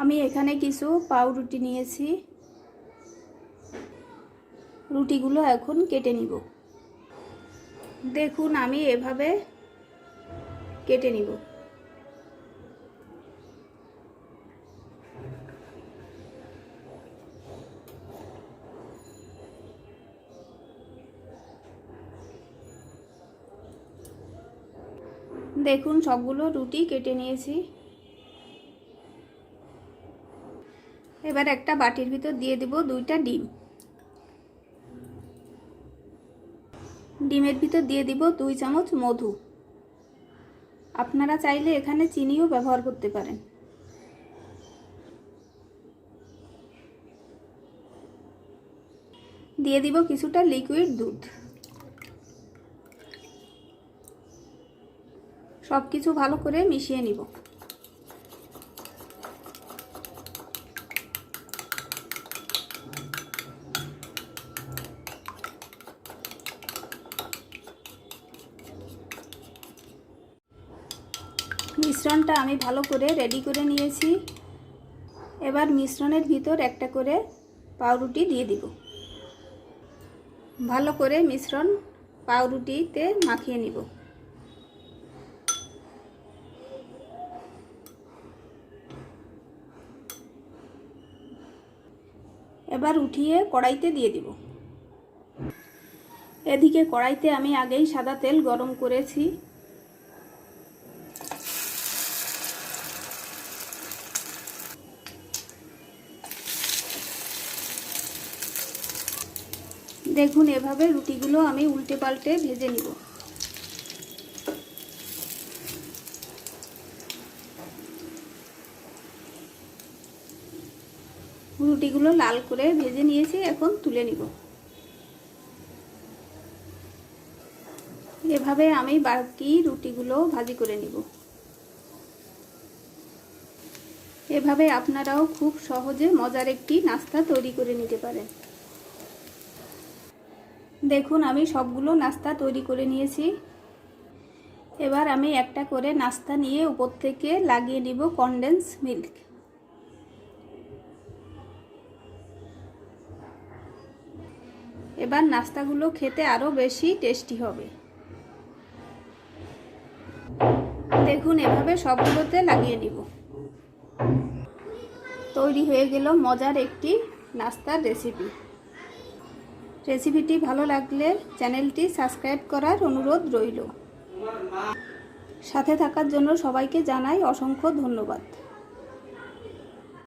আমি এখানে কিছু পাউরুটি নিয়েছি। রুটিগুলো এখন কেটে নিব। দেখুন আমি এভাবে কেটে নিব। দেখুন, সবগুলো রুটি কেটে নিয়েছি। এবার একটা বাটির ভিতর দিয়ে দেব দুইটা ডিম। ডিমের ভিতর দিয়ে দিব দুই চামচ মধু। আপনারা চাইলে এখানে চিনিও ব্যবহার করতে পারেন। দিয়ে দিব কিছুটা লিকুইড দুধ। সব কিছু ভালো করে মিশিয়ে নিব। মিশ্রণটা আমি ভালো করে রেডি করে নিয়েছি। এবার মিশ্রণের ভিতর একটা করে পাউরুটি দিয়ে দিব। ভালো করে মিশ্রণ পাউরুটিতে মাখিয়ে নিব। এবার উঠিয়ে কড়াইতে দিয়ে দিব। এদিকে কড়াইতে আমি আগেই সাদা তেল গরম করেছি। দেখুন, এভাবে রুটিগুলো আমি উল্টে পাল্টে ভেজে নিব। রুটিগুলো লাল করে ভেজে নিয়েছি, এখন তুলে নিব। এভাবে আমি বাকি রুটিগুলো ভাজি করে নিব। এভাবে আপনারাও খুব সহজে মজার একটি নাস্তা তৈরি করে নিতে পারেন। দেখুন, আমি সবগুলো নাস্তা তৈরি করে নিয়েছি। এবার আমি একটা করে নাস্তা নিয়ে উপর থেকে লাগিয়ে নিব কনডেন্স মিল্ক এবার নাস্তাগুলো খেতে আরও বেশি টেস্টি হবে। দেখুন, এভাবে সবগুলোতে লাগিয়ে নিব। তৈরি হয়ে গেল মজার একটি নাস্তার রেসিপি। রেসিপিটি ভালো লাগলে চ্যানেলটি সাবস্ক্রাইব করার অনুরোধ রইল। সাথে থাকার জন্য সবাইকে জানাই অসংখ্য ধন্যবাদ।